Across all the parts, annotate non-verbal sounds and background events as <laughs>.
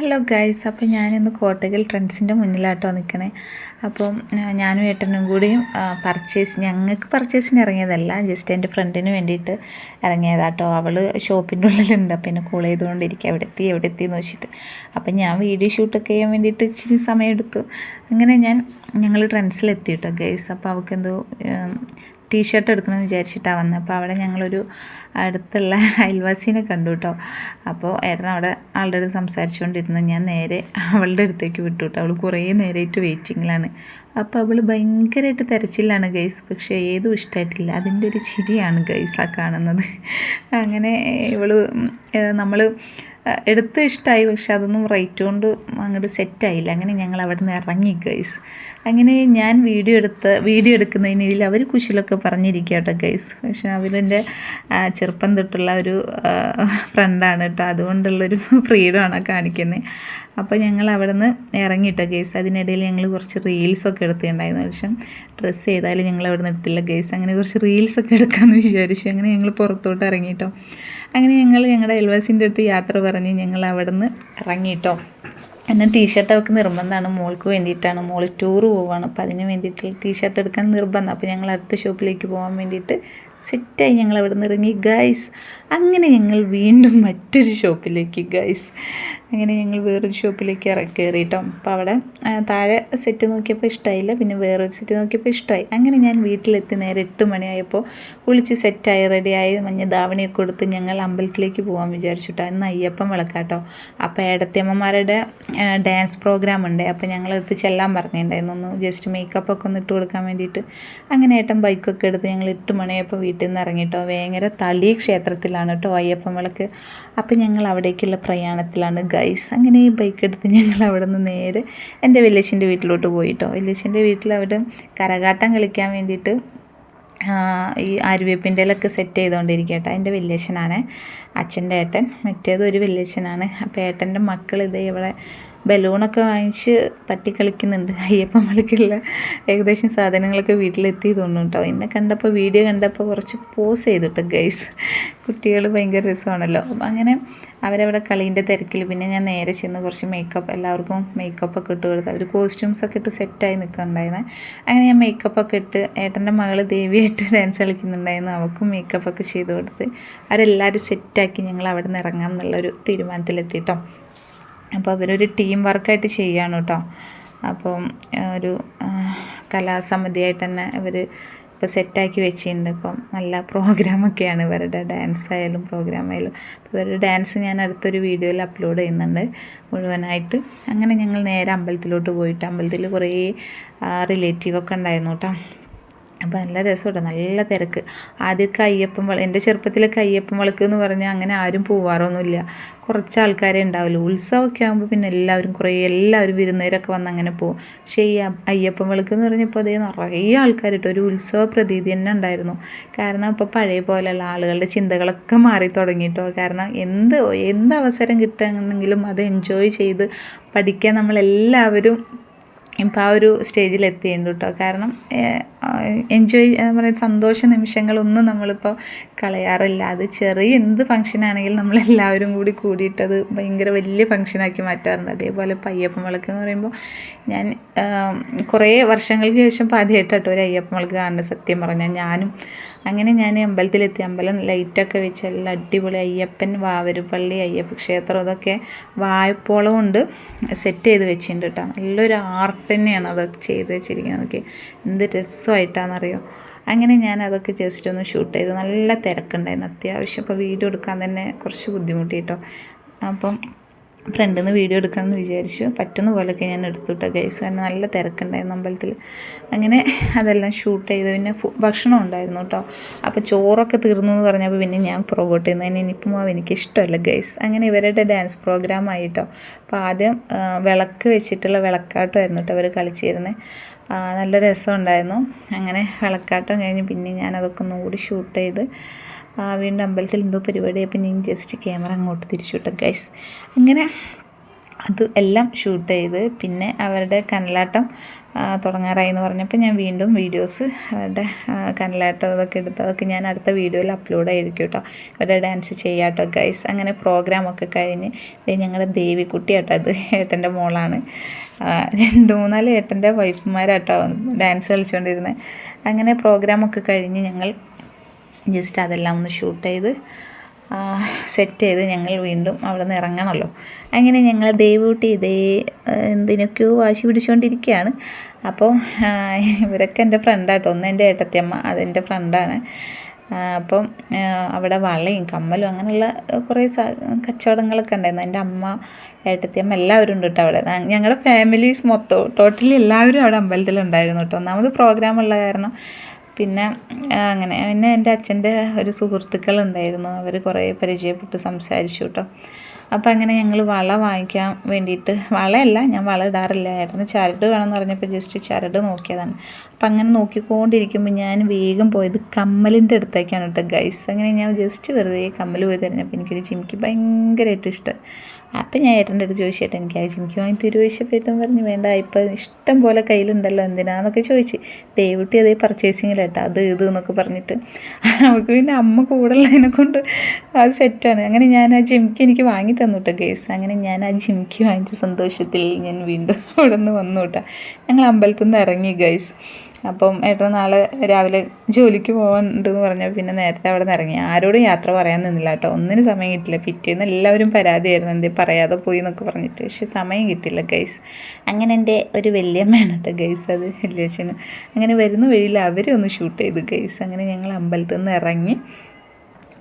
Hello guys അപ്പോൾ ഞാനിന്ന് കോട്ടകൽ ട്രെൻഡ്സിന്റെ മുന്നിലാട്ടോ നിൽക്കണേ. അപ്പം ഞാനും ഏട്ടനും കൂടിയും പർച്ചേസ് ഞങ്ങൾക്ക് പർച്ചേസിന് ഇറങ്ങിയതല്ല ജസ്റ്റ് എന്റെ ഫ്രണ്ടിന് വേണ്ടിയിട്ട് ഇറങ്ങിയതാട്ടോ. അവൾ ഷോപ്പിന്റെ ഉള്ളിലുണ്ട് അപ്പം എന്നെ കോൾ ചെയ്തുകൊണ്ടിരിക്കുക. എവിടെ എത്തി എവിടെ എത്തി എന്ന് വെച്ചിട്ട്. അപ്പം ഞാൻ വീഡിയോ ഷൂട്ടൊക്കെ ചെയ്യാൻ വേണ്ടിയിട്ട് ഇച്ചിരി സമയം എടുത്തു അങ്ങനെ ഞാൻ ഞങ്ങൾ ട്രെൻഡ്സിലെത്തി കേട്ടോ ഗൈസ്. അപ്പോൾ അവൾക്കെന്തോ ടീഷർട്ട് എടുക്കണമെന്ന് വിചാരിച്ചിട്ടാണ് വന്നത് അപ്പോൾ അവിടെ ഞങ്ങളൊരു അടുത്തുള്ള <laughs> അയൽവാസീനെ കണ്ടു കേട്ടോ അപ്പോൾ ഏട്ടൻ അവിടെ ആളുടെ അടുത്ത് സംസാരിച്ചുകൊണ്ടിരുന്നു. ഞാൻ നേരെ അവളുടെ അടുത്തേക്ക് വിട്ടു കേട്ടോ അവൾ കുറേ നേരമായിട്ട് വെയിറ്റിങ്ങിലാണ് അപ്പോൾ അവൾ ഭയങ്കരമായിട്ട് തിരച്ചിലാണ് ഗൈസ് പക്ഷേ ഏതും ഇഷ്ടമായിട്ടില്ല അതിന്റെ ഒരു ചിരിയാണ് ഗൈസ് ആ കാണുന്നത്. അങ്ങനെ ഇവൾ നമ്മൾ എടുത്ത് ഇഷ്ടമായി പക്ഷെ അതൊന്നും റേറ്റ് കൊണ്ട് അങ്ങോട്ട് സെറ്റായില്ല അങ്ങനെ ഞങ്ങൾ അവിടെ നിന്ന് ഇറങ്ങി ഗൈസ് അങ്ങനെ ഞാൻ വീഡിയോ എടുത്ത് വീഡിയോ എടുക്കുന്നതിനിടയിൽ അവർ കുശലൊക്കെ പറഞ്ഞിരിക്കുക കേട്ടോ ഗൈസ് പക്ഷെ അവരെന്റെ ചെറുപ്പം തൊട്ടുള്ള ഒരു ഫ്രണ്ടാണ് കേട്ടോ അതുകൊണ്ടുള്ളൊരു <laughs> ഫ്രീഡമാണ് കാണിക്കുന്നത് അപ്പോൾ ഞങ്ങൾ അവിടെ നിന്ന് ഇറങ്ങിയിട്ടോ ഗേസ് അതിനിടയിൽ ഞങ്ങൾ കുറച്ച് റീൽസൊക്കെ എടുത്തിട്ടുണ്ടായിരുന്നു. പക്ഷേ ഡ്രസ്സ് ചെയ്താലും ഞങ്ങൾ അവിടെ നിന്ന് എടുത്തില്ല ഗേസ് അങ്ങനെ കുറച്ച് റീൽസൊക്കെ എടുക്കാമെന്ന് വിചാരിച്ചു. അങ്ങനെ ഞങ്ങൾ പുറത്തോട്ട് ഇറങ്ങിയിട്ടോ അങ്ങനെ ഞങ്ങൾ ഞങ്ങളുടെ അയൽവാസിന്റെ അടുത്ത് യാത്ര പറഞ്ഞ് ഞങ്ങൾ അവിടെ നിന്ന് ഇറങ്ങിയിട്ടോ എന്നെ ടീഷർട്ട് അവൾക്ക് നിർബന്ധമാണ്. മോൾക്ക് വേണ്ടിയിട്ടാണ്. മോൾ ടൂർ പോവുകയാണ് അപ്പോൾ അതിന് വേണ്ടിയിട്ട് ടീഷർട്ട് എടുക്കാൻ നിർബന്ധം. അപ്പോൾ ഞങ്ങൾ അടുത്ത ഷോപ്പിലേക്ക് പോകാൻ വേണ്ടിയിട്ട് സെറ്റായി ഞങ്ങൾ അവിടെ നിന്ന് ഇറങ്ങി. ഗൈസ് അങ്ങനെ ഞങ്ങൾ വീണ്ടും മറ്റൊരു ഷോപ്പിലേക്ക് ഗൈസ് അങ്ങനെ ഞങ്ങൾ വേറൊരു ഷോപ്പിലേക്ക് ഇറങ്ങി കയറിയിട്ടോ അപ്പോൾ അവിടെ താഴെ സെറ്റ് നോക്കിയപ്പോൾ ഇഷ്ടമായില്ല പിന്നെ വേറൊരു സെറ്റ് നോക്കിയപ്പോൾ ഇഷ്ടമായി അങ്ങനെ ഞാൻ വീട്ടിലെത്തി നേരെ എട്ട് മണിയായപ്പോൾ കുളിച്ച് സെറ്റായി റെഡിയായി മഞ്ഞ ധാവണിയൊക്കെ കൊടുത്ത് ഞങ്ങൾ അമ്പലത്തിലേക്ക് പോകാൻ വിചാരിച്ചു കേട്ടോ ഇന്ന് അയ്യപ്പം വിളക്കാട്ടോ. അപ്പോൾ ഏടത്തിയമ്മമാരുടെ ഡാൻസ് പ്രോഗ്രാം ഉണ്ട്. അപ്പോൾ ഞങ്ങൾ എടുത്ത് ചെല്ലാൻ പറഞ്ഞിട്ടുണ്ടായിരുന്നു. ഒന്ന് ജസ്റ്റ് മേക്കപ്പ് ഒക്കെ ഒന്ന് ഇട്ട് കൊടുക്കാൻ വേണ്ടിയിട്ട്. അങ്ങനെ ഏട്ടൻ ബൈക്കൊക്കെ എടുത്ത് ഞങ്ങൾ എട്ട് മണിയായപ്പോൾ വീട്ടിൽ നിന്ന് ഇറങ്ങിയിട്ടോ വേങ്ങര തളി ക്ഷേത്രത്തിലാണ് കേട്ടോ അയ്യപ്പം വിളക്ക്. അപ്പോൾ ഞങ്ങൾ അവിടേക്കുള്ള പ്രയാണത്തിലാണ്. ഗൈസ് അങ്ങനെ ഈ ബൈക്ക് എടുത്ത് ഞങ്ങൾ അവിടെ നിന്ന് നേരെ എന്റെ വില്ലേജിന്റെ വീട്ടിലോട്ട് പോയിട്ടോ. വില്ലേജിന്റെ വീട്ടിൽ അവിടെ കരകാട്ടം കളിക്കാൻ വേണ്ടിയിട്ട് ഈ ആര്യവേപ്പിന്റെ ഇലൊക്കെ സെറ്റ് ചെയ്തുകൊണ്ടിരിക്കട്ടെ എന്റെ വില്ലേജനാണ് അച്ഛന്റെ ഏട്ടൻ. മറ്റേത് ഒരു വില്ലേജനാണ് അപ്പോൾ ഏട്ടന്റെ മക്കൾ ഇതേ ഇവിടെ ബലൂണൊക്കെ വാങ്ങിച്ച് തട്ടിക്കളിക്കുന്നുണ്ട് അയ്യപ്പൻ വിളിക്കുള്ള ഏകദേശം സാധനങ്ങളൊക്കെ വീട്ടിലെത്തി തോന്നുന്നു കേട്ടോ എന്നെ കണ്ടപ്പോൾ വീഡിയോ കണ്ടപ്പോൾ കുറച്ച് പോസ് ചെയ്തിട്ട് ഗൈസ് കുട്ടികൾ ഭയങ്കര രസമാണല്ലോ. അപ്പം അങ്ങനെ അവരവിടെ കളീന്റെ തിരക്കിൽ പിന്നെ ഞാൻ നേരെ ചെന്ന് കുറച്ച് മേക്കപ്പ് എല്ലാവർക്കും മേക്കപ്പ് ഒക്കെ ഇട്ട് കൊടുത്ത് അവർ കോസ്റ്റ്യൂംസൊക്കെ ഇട്ട് സെറ്റായി നിൽക്കുന്നുണ്ടായിരുന്നു അങ്ങനെ ഞാൻ മേക്കപ്പ് ഒക്കെ ഇട്ട് ഏട്ടന്റെ മകൾ ദേവിയായിട്ട് ഡാൻസ് കളിക്കുന്നുണ്ടായിരുന്നു. മേക്കപ്പ് ഒക്കെ ചെയ്ത് കൊടുത്ത് അവരെല്ലാവരും സെറ്റാക്കി ഞങ്ങൾ അവിടെ നിന്ന് ഇറങ്ങാം എന്നുള്ളൊരു തീരുമാനത്തിലെത്തിയിട്ടോ അപ്പോൾ അവരൊരു ടീം വർക്കായിട്ട് ചെയ്യുകയാണ് കേട്ടോ. അപ്പം ഒരു കലാസമിതിയായിട്ട് തന്നെ ഇവർ ഇപ്പോൾ സെറ്റാക്കി വെച്ചിട്ടുണ്ട്. ഇപ്പം നല്ല പ്രോഗ്രാമൊക്കെയാണ് ഇവരുടെ ഡാൻസ് ആയാലും പ്രോഗ്രാം ആയാലും. ഇവരുടെ ഡാൻസ് ഞാൻ അടുത്തൊരു വീഡിയോയിൽ അപ്ലോഡ് ചെയ്യുന്നുണ്ട്. മുഴുവനായിട്ട്. അങ്ങനെ ഞങ്ങൾ നേരെ അമ്പലത്തിലോട്ട് പോയിട്ട് അമ്പലത്തിൽ കുറേ റിലേറ്റീവൊക്കെ ഉണ്ടായിരുന്നു കേട്ടോ. അപ്പോൾ നല്ല രസമുണ്ട് നല്ല തിരക്ക്. ആദ്യമൊക്കെ അയ്യപ്പം വിളക്ക് എന്റെ ചെറുപ്പത്തിലൊക്കെ അയ്യപ്പം വിളക്ക് എന്ന് പറഞ്ഞാൽ അങ്ങനെ ആരും പോവാറൊന്നുമില്ല. കുറച്ച് ആൾക്കാരെ ഉണ്ടാവുള്ളൂ. ഉത്സവമൊക്കെ ആകുമ്പോൾ പിന്നെ എല്ലാവരും കുറേ എല്ലാവരും വിരുന്നേരൊക്കെ വന്ന് അങ്ങനെ പോകും പക്ഷേ ഈ അയ്യപ്പം വിളക്ക് എന്ന് പറഞ്ഞപ്പോൾ അതേ നിറയെ ആൾക്കാരിട്ട് ഒരു ഉത്സവ പ്രതീതി തന്നെ ഉണ്ടായിരുന്നു. കാരണം ഇപ്പോൾ പഴയ പോലെയുള്ള ആളുകളുടെ ചിന്തകളൊക്കെ മാറി തുടങ്ങിയിട്ടോ കാരണം എന്ത് എന്ത് അവസരം കിട്ടുകയാണെങ്കിലും അത് എൻജോയ് ചെയ്ത് പഠിക്കാൻ നമ്മളെല്ലാവരും ഇപ്പോൾ ആ ഒരു സ്റ്റേജിൽ എത്തിയിട്ടുണ്ട് കേട്ടോ കാരണം എൻജോയ് പറയുക സന്തോഷ നിമിഷങ്ങളൊന്നും നമ്മളിപ്പോൾ കളയാറില്ല. അത് ചെറിയ എന്ത് ഫംഗ്ഷൻ ആണെങ്കിലും നമ്മളെല്ലാവരും കൂടി കൂടിയിട്ടത് ഭയങ്കര വലിയ ഫംഗ്ഷനാക്കി മാറ്റാറുണ്ട്. അതേപോലെ ഇപ്പോൾ അയ്യപ്പൻ വിളക്ക് എന്ന് പറയുമ്പോൾ ഞാൻ കുറേ വർഷങ്ങൾക്ക് ശേഷം ഇപ്പോൾ ആദ്യമായിട്ടാട്ടോ ഒരു അയ്യപ്പൻ വിളക്ക് കാണുന്നത്. സത്യം പറഞ്ഞാൽ ഞാനും അങ്ങനെ ഞാൻ അമ്പലത്തിലെത്തി. അമ്പലം ലൈറ്റൊക്കെ വെച്ച് എല്ലാം അടിപൊളി അയ്യപ്പൻ വാവരുപള്ളി അയ്യപ്പ ക്ഷേത്രം അതൊക്കെ വായ്പോളം കൊണ്ട് സെറ്റ് ചെയ്ത് വെച്ചിട്ടുണ്ട് കേട്ടോ. നല്ലൊരു ആർട്ട് തന്നെയാണ് അതൊക്കെ ചെയ്ത് വെച്ചിരിക്കുന്നത്. നോക്കി എന്ത് രസമായിട്ടാണെന്നറിയോ? അങ്ങനെ ഞാൻ അതൊക്കെ ജസ്റ്റ് ഒന്ന് ഷൂട്ട് ചെയ്ത് നല്ല തിരക്കുണ്ടായിരുന്നു. അത്യാവശ്യം ഇപ്പോൾ വീഡിയോ എടുക്കാൻ തന്നെ കുറച്ച് ബുദ്ധിമുട്ടി കേട്ടോ. അപ്പം ഫ്രണ്ടിൽ നിന്ന് വീഡിയോ എടുക്കണമെന്ന് വിചാരിച്ചു. പറ്റുന്ന പോലെയൊക്കെ ഞാൻ എടുത്തുട്ടോ ഗൈസ് കാരണം നല്ല തിരക്കുണ്ടായിരുന്നു അമ്പലത്തിൽ അങ്ങനെ അതെല്ലാം ഷൂട്ട് ചെയ്ത് പിന്നെ ഭക്ഷണം ഉണ്ടായിരുന്നു കേട്ടോ അപ്പോൾ ചോറൊക്കെ തീർന്നു എന്ന് പറഞ്ഞപ്പോൾ പിന്നെ ഞാൻ പുറകോട്ട് ചെയ്യുന്നതിന് ഇനിയിപ്പം എനിക്ക് ഇഷ്ടമല്ല ഗൈസ് അങ്ങനെ ഇവരുടെ ഡാൻസ് പ്രോഗ്രാം ആയിട്ടോ അപ്പോൾ ആദ്യം വിളക്ക് വെച്ചിട്ടുള്ള വിളക്കാട്ടമായിരുന്നു കേട്ടോ അവർ കളിച്ചിരുന്നത് നല്ല രസമുണ്ടായിരുന്നു. അങ്ങനെ വിളക്കാട്ടം കഴിഞ്ഞ് പിന്നെ ഞാൻ അതൊക്കെ ഒന്നുകൂടി ഷൂട്ട് ചെയ്ത് വീണ്ടും അമ്പലത്തിൽ എന്തോ പരിപാടി അപ്പം ഞാൻ ജസ്റ്റ് ക്യാമറ അങ്ങോട്ട് തിരിച്ചു വിട്ടു. ഗൈസ് അങ്ങനെ അത് എല്ലാം ഷൂട്ട് ചെയ്ത് പിന്നെ അവരുടെ കനലാട്ടം തുടങ്ങാറായി എന്ന് പറഞ്ഞപ്പോൾ ഞാൻ വീണ്ടും വീഡിയോസ് അവരുടെ കനലാട്ടം അതൊക്കെ എടുത്ത് അതൊക്കെ ഞാൻ അടുത്ത വീഡിയോയിൽ അപ്ലോഡ് ആയിരിക്കും കേട്ടോ അവരുടെ ഡാൻസ് ചെയ്യാട്ടോ ഗൈസ് അങ്ങനെ പ്രോഗ്രാമൊക്കെ കഴിഞ്ഞ് ഞങ്ങളുടെ ദേവിക്കുട്ടി കേട്ടോ അത് ഏട്ടന്റെ മോളാണ്. രണ്ട് മൂന്നാൽ ഏട്ടന്റെ വൈഫുമാരാട്ടോ ഡാൻസ് കളിച്ചുകൊണ്ടിരുന്നത് അങ്ങനെ പ്രോഗ്രാമൊക്കെ കഴിഞ്ഞ് ഞങ്ങൾ ജസ്റ്റ് അതെല്ലാം ഒന്ന് ഷൂട്ട് ചെയ്ത് സെറ്റ് ചെയ്ത് ഞങ്ങൾ വീണ്ടും അവിടെ നിന്ന് ഇറങ്ങണമല്ലോ. അങ്ങനെ ഞങ്ങൾ ദേവൂട്ടി ഇതേ എന്തിനൊക്കെയോ വാശി പിടിച്ചുകൊണ്ടിരിക്കുകയാണ് അപ്പോൾ ഇവരൊക്കെ എന്റെ ഫ്രണ്ടാട്ടോ ഒന്ന് എന്റെ ഏട്ടത്തിയമ്മ അതെന്റെ ഫ്രണ്ടാണ് അപ്പം അവിടെ വളയും കമ്മലും അങ്ങനെയുള്ള കുറേ കച്ചവടങ്ങളൊക്കെ ഉണ്ടായിരുന്നു. എന്റെ അമ്മ ഏട്ടത്തിയമ്മ എല്ലാവരും ഉണ്ട് കേട്ടോ അവിടെ. ഞങ്ങളുടെ ഫാമിലീസ് മൊത്തം ടോട്ടലി എല്ലാവരും അവിടെ അമ്പലത്തിലുണ്ടായിരുന്നു കേട്ടോ. ഒന്നാമത് പ്രോഗ്രാം ഉള്ള കാരണം പിന്നെ അങ്ങനെ. പിന്നെ എന്റെ അച്ഛന്റെ ഒരു സുഹൃത്തുക്കളുണ്ടായിരുന്നു. അവർ കുറേ പരിചയപ്പെട്ട് സംസാരിച്ചു കേട്ടോ അപ്പോൾ അങ്ങനെ ഞങ്ങൾ വള വാങ്ങിക്കാൻ വേണ്ടിയിട്ട് വളയല്ല ഞാൻ വള ഇടാറില്ലായിരുന്നു ഏട്ടന് ചരട് വേണമെന്ന് പറഞ്ഞപ്പോൾ ജസ്റ്റ് ചരട് നോക്കിയതാണ്. അപ്പം അങ്ങനെ നോക്കിക്കൊണ്ടിരിക്കുമ്പോൾ ഞാൻ വേഗം പോയത് കമ്മലിന്റെ അടുത്തേക്കാണ് കേട്ടോ ഗൈസ് അങ്ങനെ ഞാൻ ജസ്റ്റ് വെറുതെ കമ്മൽ പോയി തരുന്നപ്പോൾ എനിക്കൊരു ചിമിക്ക് ഭയങ്കരമായിട്ട് ഇഷ്ടം. അപ്പം ഞാൻ ഏട്ടന്റെ അടുത്ത് ചോദിച്ചു ഏട്ടൻ എനിക്ക് ആ ജിമിക്ക് വാങ്ങി തരുമോ ചോദിച്ചപ്പോൾ പറഞ്ഞു. വേണ്ട ഇപ്പം ഇഷ്ടം പോലെ കയ്യിലുണ്ടല്ലോ എന്തിനാന്നൊക്കെ ചോദിച്ചു. ദയവിട്ടി അതേ പർച്ചേസിങ്ങിലേട്ടാ അത് ഇത് എന്നൊക്കെ പറഞ്ഞിട്ട്. അവൾക്ക് പിന്നെ അമ്മ കൂടുള്ളതിനെ കൊണ്ട് അത് സെറ്റാണ് അങ്ങനെ ഞാൻ ആ ജിമിക്ക് എനിക്ക് വാങ്ങി തന്നു കേട്ടോ ഗേസ് അങ്ങനെ ഞാൻ ആ ജിമിക്ക് വാങ്ങിച്ച സന്തോഷത്തിൽ ഞാൻ വീണ്ടും അവിടെ നിന്ന് വന്നു കേട്ടോ ഞങ്ങൾ അമ്പലത്തിൽ നിന്ന് ഇറങ്ങി ഗൈസ് അപ്പം ഏട്ടൻ നാളെ രാവിലെ ജോലിക്ക് പോകാനുണ്ടെന്ന് പറഞ്ഞാൽ പിന്നെ നേരത്തെ അവിടെ നിന്ന് ഇറങ്ങി. ആരോടും യാത്ര പറയാൻ നിന്നില്ല കേട്ടോ. ഒന്നിനും സമയം കിട്ടില്ല. പിറ്റേന്ന് എല്ലാവരും പരാതിയായിരുന്നു. എന്തേ പറയാതെ പോയി എന്നൊക്കെ പറഞ്ഞിട്ട്. പക്ഷെ സമയം കിട്ടില്ല ഗൈസ്. അങ്ങനെ എന്റെ ഒരു വല്യമ്മയാണ് കേട്ടോ ഗൈസ് അത് വല്യച്ഛന്. അങ്ങനെ വരുന്ന വഴിയിൽ അവരെ ഒന്ന് ഷൂട്ട് ചെയ്തു ഗൈസ്. അങ്ങനെ ഞങ്ങൾ അമ്പലത്തിൽ നിന്ന് ഇറങ്ങി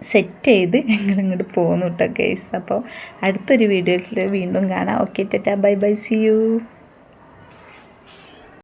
സെറ്റ് ചെയ്ത് ഞങ്ങൾ ഇങ്ങോട്ട് പോകുന്നു കേട്ടോ ഗൈസ്. അപ്പോൾ അടുത്തൊരു വീഡിയോയിൽ വീണ്ടും കാണാം. Okay tata. Bye bye. See you